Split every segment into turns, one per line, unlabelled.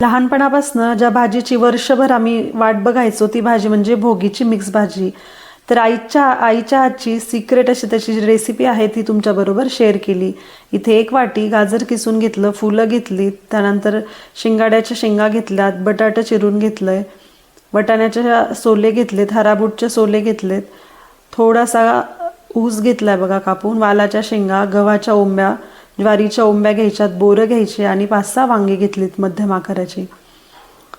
लहानपणापासून ज्या भाजीची वर्षभर आम्ही वाट बघायचो ती भाजी म्हणजे भोगीची मिक्स भाजी. तर आईच्या आईच्या हातची सिक्रेट अशी त्याची जी रेसिपी आहे ती तुमच्याबरोबर शेअर केली. इथे एक वाटी गाजर किसून घेतलं फुलं घेतली त्यानंतर शिंगाड्याच्या शेंगा घेतल्यात बटाटा चिरून घेतलं आहे वटाण्याच्या सोले घेतलेत हराबूटचे सोले घेतलेत थोडासा ऊस घेतला आहे बघा कापून वालाच्या शेंगा गव्हाच्या ओंब्या ज्वारीच्या ओंब्या घ्यायच्यात बोरं घ्यायची आणि पाच सहा वांगे घेतलीत मध्यम आकाराची.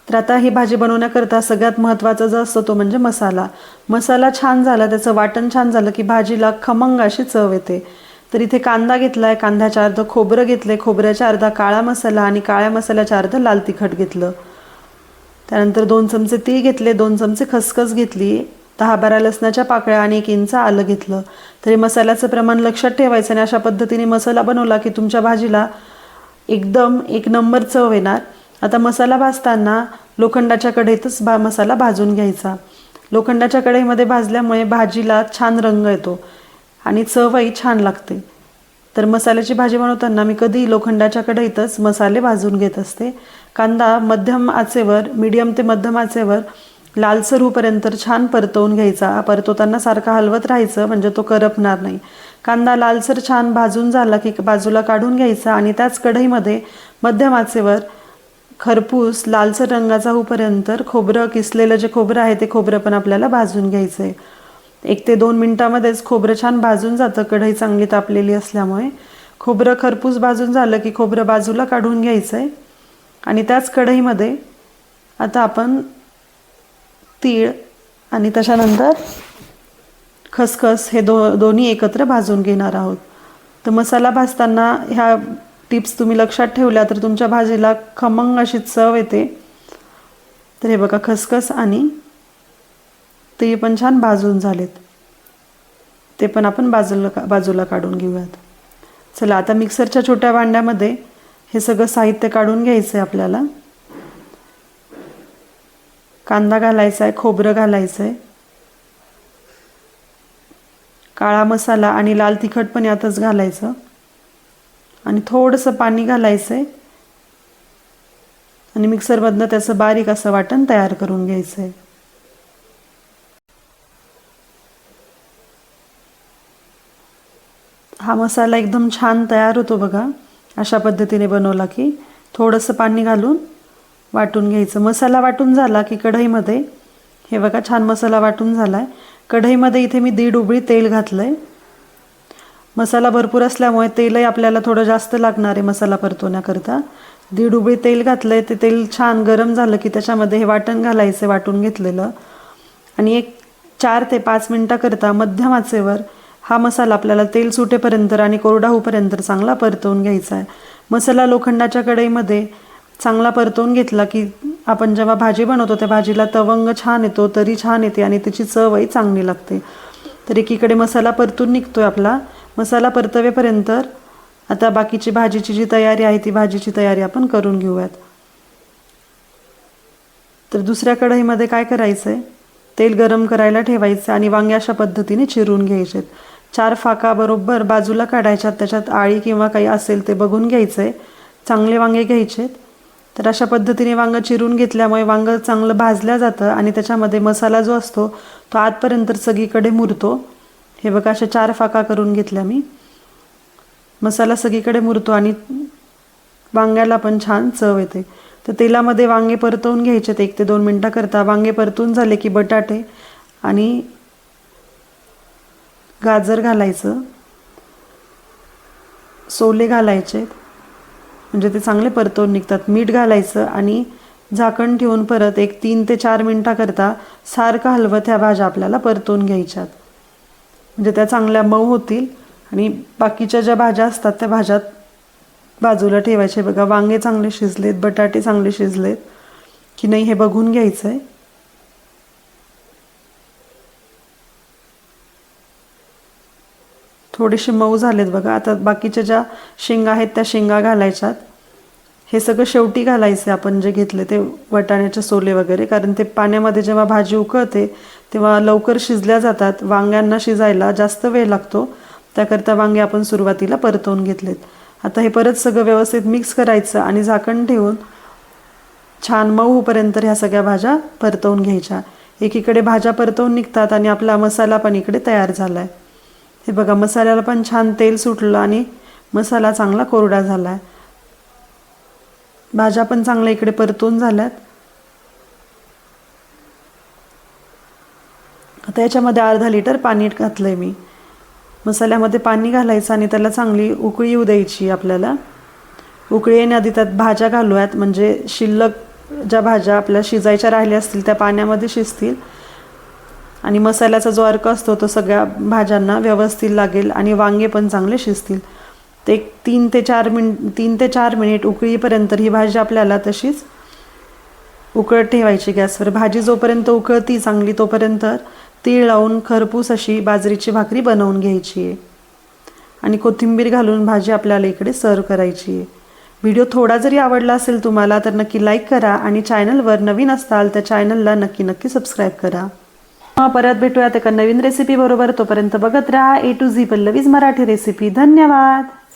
तर आता ही भाजी बनवण्याकरता सगळ्यात महत्त्वाचा जो असतो तो म्हणजे मसाला. मसाला छान झाला त्याचं वाटण छान झालं की भाजीला खमंग अशी चव येते. तर इथे कांदा घेतलाय कांद्याच्या अर्ध खोबरं घेतलंय खोबऱ्याच्या अर्धा काळा मसाला आणि काळ्या मसाल्याच्या अर्ध लाल तिखट घेतलं. त्यानंतर दोन चमचे तीळ घेतले दोन चमचे खसखस घेतली दहा बारा लसणाच्या पाकळ्या आणि एक इंच आलं घेतलं. तरी मसाल्याचं प्रमाण लक्षात ठेवायचं आणि अशा पद्धतीने मसाला बनवला की तुमच्या भाजीला एकदम एक नंबर चव येणार. आता मसाला भाजताना लोखंडाच्या कढईतच भा मसाला भाजून घ्यायचा. लोखंडाच्या कढईमध्ये भाजल्यामुळे भाजीला छान रंग येतो आणि चवही छान लागते. तर मसाल्याची भाजी बनवताना मी कधी लोखंडाच्या कढईतच मसाले भाजून घेत असते. कांदा मध्यम आचेवर मीडियम ते मध्यम आचेवर लालसर होईपर्यंत छान परतवून घ्यायचा. परतवताना सारखा हलवत राहायचं म्हणजे तो करपणार नाही. कांदा लालसर छान भाजून झाला की बाजूला काढून घ्यायचा आणि त्याच कढईमध्ये मध्यम आचेवर खरपूस लालसर रंगाचा होईपर्यंत खोबरं किसलेलं जे खोबरं आहे ते खोबरं पण आपल्याला भाजून घ्यायचं आहे एक ते दोन मिनटामध्येच खोबरं छान भाजून जातं कढई चांगली तापलेली असल्यामुळे. खोबरं खरपूस भाजून झालं की खोबरं बाजूला काढून घ्यायचं आहे आणि त्याच कढईमध्ये आता आपण तीळ आणि त्याच्यानंतर खसखस हे दो दोन्ही एकत्र भाजून घेणार आहोत. तर मसाला भाजताना ह्या टिप्स तुम्ही लक्षात ठेवल्या तर तुमच्या भाजीला खमंग अशी चव येते. तर हे बघा खसखस आणि ते पण छान भाजून झालेत. ते पण आपण बाजूला का बाजूला काढून घेऊयात. चला आता मिक्सरच्या छोट्या भांड्यामध्ये हे सगळं साहित्य काढून घ्यायचं आहे आपल्याला. कांदा घालायचा आहे खोबरं घालायचं आहे. काळा मसाला आणि लाल तिखट पण यातच घालायचं. आणि थोडंसं पाणी घालायचं आहे. आणि मिक्सरमधनं त्याचं बारीक असं वाटण तयार करून घ्यायचं आहे. हा मसाला एकदम छान तयार होतो बघा. अशा पद्धतीने बनवला की थोडंसं पाणी घालून वाटून घ्यायचं. मसाला वाटून झाला की कढईमध्ये. हे बघा छान मसाला वाटून झाला आहे कढईमध्ये इथे मी दीड उबळी तेल घातलं आहे मसाला भरपूर असल्यामुळे तेलही आपल्याला थोडं जास्त लागणार आहे मसाला परतवण्याकरता. दीड उबळी तेल घातलं आहे ते तेल छान गरम झालं की त्याच्यामध्ये हे वाटण घालायचं वाटून घेतलेलं. आणि एक चार ते पाच मिनटाकरता मध्यम आचेवर हा मसाला आपल्याला तेल सुटेपर्यंत आणि कोरडा होऊपर्यंत चांगला परतवून घ्यायचा आहे. मसाला लोखंडाच्या कढईमध्ये चांगला परतवून घेतला की आपण जेव्हा भाजी बनवतो त्या भाजीला तवंग छान येतो तरी छान येते आणि त्याची चवही चांगली लागते. तर एकीकडे मसाला परतून निघतोय आपला. मसाला परतवेपर्यंत आता बाकीची भाजीची जी तयारी आहे ती भाजीची तयारी आपण करून घेऊयात. तर दुसऱ्या कढईमध्ये काय करायचं आहे तेल गरम करायला ठेवायचं आणि वांगे अशा पद्धतीने चिरून घ्यायचेत. चार फाका बरोबर बाजूला काढायच्यात त्याच्यात आळी किंवा काही असेल ते बघून घ्यायचं आहे चांगले वांगे घ्यायचेत. तर अशा पद्धतीने वांगं चिरून घेतल्यामुळे वांगं चांगलं भाजल्या जातं आणि त्याच्यामध्ये मसाला जो असतो तो आतपर्यंत सगळीकडे मुरतो. हे बघा अशा चार फाका करून घेतल्या मी. मसाला सगळीकडे मुरतो आणि वांग्याला पण छान चव येते. तर तेलामध्ये वांगे परतवून घ्यायचेत एक ते दोन मिनटाकरता. वांगे परतून झाले की बटाटे आणि गाजर घालायचं. सोले घालायचे म्हणजे ते चांगले परतवून निघतात. मीठ घालायचं आणि झाकण ठेवून परत एक तीन ते चार मिनटाकरता सारखं हलवत ह्या भाज्या आपल्याला परतवून घ्यायच्यात. म्हणजे त्या चांगल्या मऊ होतील आणि बाकीच्या ज्या भाज्या असतात त्या भाज्यात बाजूला ठेवायचे. बघा वांगे चांगले शिजलेत बटाटे चांगले शिजलेत. की नाही हे बघून घ्यायचं आहे थोडेसे मऊ झालेत बघा. आता बाकीच्या ज्या शेंगा आहेत त्या शेंगा घालायच्यात. हे सगळं शेवटी घालायचे आपण जे घेतले ते वटाण्याचे सोले वगैरे कारण ते पाण्यामध्ये जेव्हा भाजी उकळते तेव्हा लवकर शिजल्या जातात. वांग्यांना शिजायला जास्त वेळ लागतो. त्याकरता वांगे आपण सुरुवातीला परतवून घेतलेत. आता हे परत सगळं व्यवस्थित मिक्स करायचं आणि झाकण ठेवून छान मऊ होईपर्यंत ह्या सगळ्या भाज्या परतवून घ्यायच्या. एकीकडे भाज्या परतवून निघतात आणि आपला मसाला पण इकडे तयार झाला आहे हे बघा मसाल्याला पण छान तेल सुटलं आणि मसाला चांगला कोरडा झाला आहे भाज्या पण चांगल्या इकडे परतून झाल्यात. आता याच्यामध्ये अर्धा लिटर पाणी घातलं आहे मी. मसाल्यामध्ये पाणी घालायचं आणि त्याला चांगली उकळी येऊ द्यायची आपल्याला. उकळी येण्याआधी त्यात भाज्या घालूयात म्हणजे शिल्लक ज्या भाज्या आपल्या शिजायच्या राहिल्या असतील त्या पाण्यामध्ये शिजतील. आणि मसाल्याचा जो अर्क असतो तो सगळ्या भाज्यांना व्यवस्थित लागेल आणि वांगे पण चांगले शिजतील. ते तीन ते चार मिन तीन ते चार मिनिट उकळीपर्यंत ही भाजी आपल्याला तशीच उकळत ठेवायची गॅसवर. भाजी जोपर्यंत उकळती चांगली तोपर्यंत तीळ लावून खरपूस अशी बाजरीची भाकरी बनवून घ्यायची. आहे आणि कोथिंबीर घालून भाजी आपल्याला इकडे सर्व करायची. आहे व्हिडिओ थोडा जरी आवडला असेल तुम्हाला तर नक्की लाईक करा आणि चॅनलवर नवीन असाल तर चॅनलला नक्की नक्की सबस्क्राईब करा. परत भेटूयात एका नवीन रेसिपी बरोबर. तोपर्यंत बघत राहा A to Z Pallavi's Marathi recipe धन्यवाद!